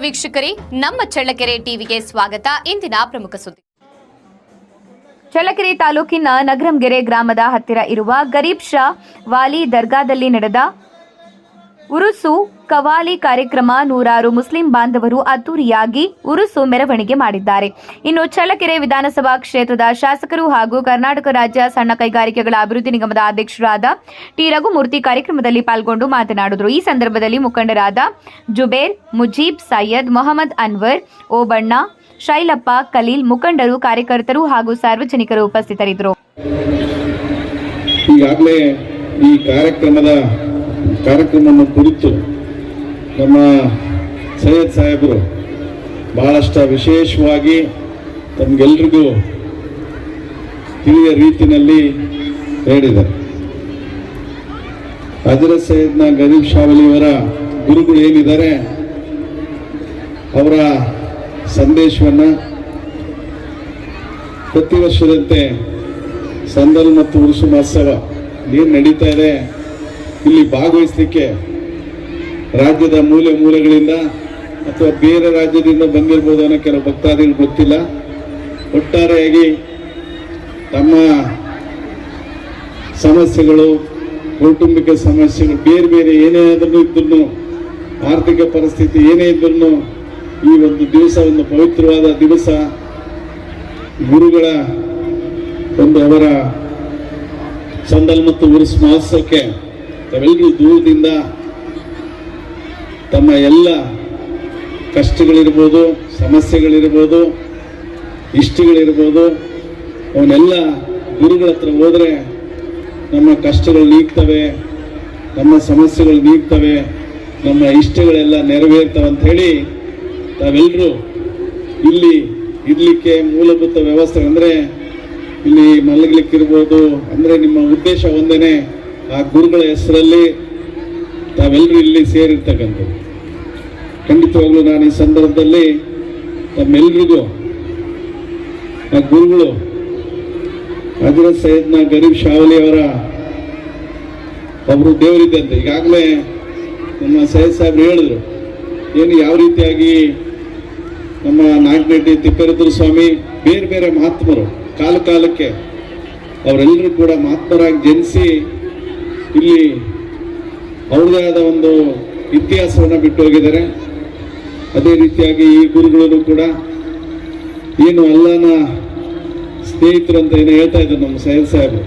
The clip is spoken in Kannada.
ವೀಕ್ಷಕರೇ, ನಮ್ಮ ಚಳ್ಳಕೆರೆ ಟಿವಿಗೆ ಸ್ವಾಗತ. ಇಂದಿನ ಪ್ರಮುಖ ಸುದ್ದಿ. ಚಳ್ಳಕೆರೆ ತಾಲೂಕಿನ ನಗರಂಗೆರೆ ಗ್ರಾಮದ ಹತ್ತಿರ ಇರುವ ಗರೀಬ್ ಶಾ ವಾಲಿ ದರ್ಗಾದಲ್ಲಿ ನಡೆದ ಉರುಸು ಕವಾಲಿ ಕಾರ್ಯಕ್ರಮ ನೂರಾರು ಮುಸ್ಲಿಂ ಬಾಂಧವರು ಅದ್ದೂರಿಯಾಗಿ ಉರುಸು ಮೆರವಣಿಗೆ ಮಾಡಿದ್ದಾರೆ. ಇನ್ನು ಚಳ್ಳಕೆರೆ ವಿಧಾನಸಭಾ ಕ್ಷೇತ್ರದ ಶಾಸಕರು ಹಾಗೂ ಕರ್ನಾಟಕ ರಾಜ್ಯ ಸಣ್ಣ ಕೈಗಾರಿಕೆಗಳ ಅಭಿವೃದ್ಧಿ ನಿಗಮದ ಅಧ್ಯಕ್ಷರಾದ ಟಿ. ರಘುಮೂರ್ತಿ ಕಾರ್ಯಕ್ರಮದಲ್ಲಿ ಪಾಲ್ಗೊಂಡು ಮಾತನಾಡಿದರು. ಈ ಸಂದರ್ಭದಲ್ಲಿ ಮುಖಂಡರಾದ ಜುಬೇರ್, ಮುಜೀಬ್, ಸೈಯದ್, ಮೊಹಮ್ಮದ್ ಅನ್ವರ್, ಓಬಣ್ಣ, ಶೈಲಪ್ಪ ಕಲೀಲ್ ಮುಖಂಡರು, ಕಾರ್ಯಕರ್ತರು ಹಾಗೂ ಸಾರ್ವಜನಿಕರು ಉಪಸ್ಥಿತರಿದ್ದರು. ಈಗಾಗಲೇ ಈ ಕಾರ್ಯಕ್ರಮದ ಕಾರ್ಯಕ್ರಮವನ್ನು ಕುರಿತು ನಮ್ಮ ಸೈಯದ್ ಸಾಹೇಬರು ಬಹಳಷ್ಟು ವಿಶೇಷವಾಗಿ ತಮಗೆಲ್ರಿಗೂ ತಿಳಿಯ ರೀತಿಯಲ್ಲಿ ಹೇಳಿದರು ಹಜರತ್ ಸೈಯದ್ನ ಗರೀಬ್ ಶಾವಲಿಯವರ ಗುರುಗಳು ಏನಿದ್ದಾರೆ, ಅವರ ಸಂದೇಶವನ್ನು ಪ್ರತಿ ವರ್ಷದಂತೆ ಸಂದಲ್ ಮತ್ತು ಉರುಸು ಮಹೋತ್ಸವ ಏನು ನಡೀತಾ ಇದೆ. ಇಲ್ಲಿ ಭಾಗವಹಿಸಲಿಕ್ಕೆ ರಾಜ್ಯದ ಮೂಲೆ ಮೂಲೆಗಳಿಂದ ಅಥವಾ ಬೇರೆ ರಾಜ್ಯದಿಂದ ಬಂದಿರ್ಬೋದು ಅನ್ನೋ ಕೆಲವು ಭಕ್ತಾದಿಗಳು ಗೊತ್ತಿಲ್ಲ. ಒಟ್ಟಾರೆಯಾಗಿ ತಮ್ಮ ಸಮಸ್ಯೆಗಳು, ಕೌಟುಂಬಿಕ ಸಮಸ್ಯೆಗಳು, ಬೇರೆ ಬೇರೆ ಏನೇ ಆದ್ರೂ ಇದ್ರೂ ಆರ್ಥಿಕ ಪರಿಸ್ಥಿತಿ ಏನೇ ಇದ್ರೂ ಈ ಒಂದು ದಿವಸ ಒಂದು ಪವಿತ್ರವಾದ ದಿವಸ ಗುರುಗಳ ಒಂದು ಅವರ ಸಂದಲ್ ಮತ್ತು ಉರುಸ್ ಮಹೋತ್ಸವಕ್ಕೆ ತಾವೆಲ್ಲರೂ ದೂರದಿಂದ ತಮ್ಮ ಎಲ್ಲ ಕಷ್ಟಗಳಿರ್ಬೋದು, ಸಮಸ್ಯೆಗಳಿರ್ಬೋದು, ಇಷ್ಟಗಳಿರ್ಬೋದು, ಅವನ್ನೆಲ್ಲ ಗುರುಗಳ ಹತ್ರ ಹೋದರೆ ನಮ್ಮ ಕಷ್ಟಗಳು ನೀಗ್ತವೆ, ನಮ್ಮ ಸಮಸ್ಯೆಗಳು ನೀಗ್ತವೆ, ನಮ್ಮ ಇಷ್ಟಗಳೆಲ್ಲ ನೆರವೇರ್ತವೆ ಅಂತ ಹೇಳಿ ತಾವೆಲ್ಲರೂ ಇಲ್ಲಿ ಇರಲಿಕ್ಕೆ ಮೂಲಭೂತ ವ್ಯವಸ್ಥೆ ಅಂದರೆ ಇಲ್ಲಿ ಮಲಗಲಿಕ್ಕಿರ್ಬೋದು ಅಂದರೆ ನಿಮ್ಮ ಉದ್ದೇಶ ಒಂದೇನೆ ಆ ಗುರುಗಳ ಹೆಸರಲ್ಲಿ ತಾವೆಲ್ಲರೂ ಇಲ್ಲಿ ಸೇರಿರ್ತಕ್ಕಂಥದ್ದು. ಖಂಡಿತವಾಗ್ಲೂ ನಾನು ಈ ಸಂದರ್ಭದಲ್ಲಿ ತಮ್ಮೆಲ್ರಿಗೂ, ಆ ಗುರುಗಳು ಅಜರ ಸೈಯದ್ನ ಗರೀಬ್ ಶಾವಲಿ ಅವರ ಒಬ್ಬರು ದೇವರಿದ್ದಂತೆ ಈಗಾಗಲೇ ನಮ್ಮ ಸೈಯದ್ ಸಾಹೇಬ್ರು ಹೇಳಿದ್ರು, ಏನು ಯಾವ ರೀತಿಯಾಗಿ ನಮ್ಮ ನಾಗನಟ್ಟಿ ತಿಪ್ಪೇರುದ್ರ ಸ್ವಾಮಿ ಬೇರೆ ಬೇರೆ ಮಹಾತ್ಮರು ಕಾಲ ಕಾಲಕ್ಕೆ ಅವರೆಲ್ಲರೂ ಕೂಡ ಮಹಾತ್ಮರಾಗಿ ಜನಿಸಿ ಇಲ್ಲಿ ಅವ್ರದೇ ಆದ ಒಂದು ಇತಿಹಾಸವನ್ನು ಬಿಟ್ಟು ಹೋಗಿದ್ದಾರೆ ಅದೇ ರೀತಿಯಾಗಿ ಈ ಗುರುಗಳು ಕೂಡ ಏನು ಅಲ್ಲನ ಸ್ನೇಹಿತರು ಅಂತ ಏನು ಹೇಳ್ತಾ ಇದ್ದಾರೆ ನಮ್ಮ ಸೈಯದ್ ಸಾಹೇಬರು.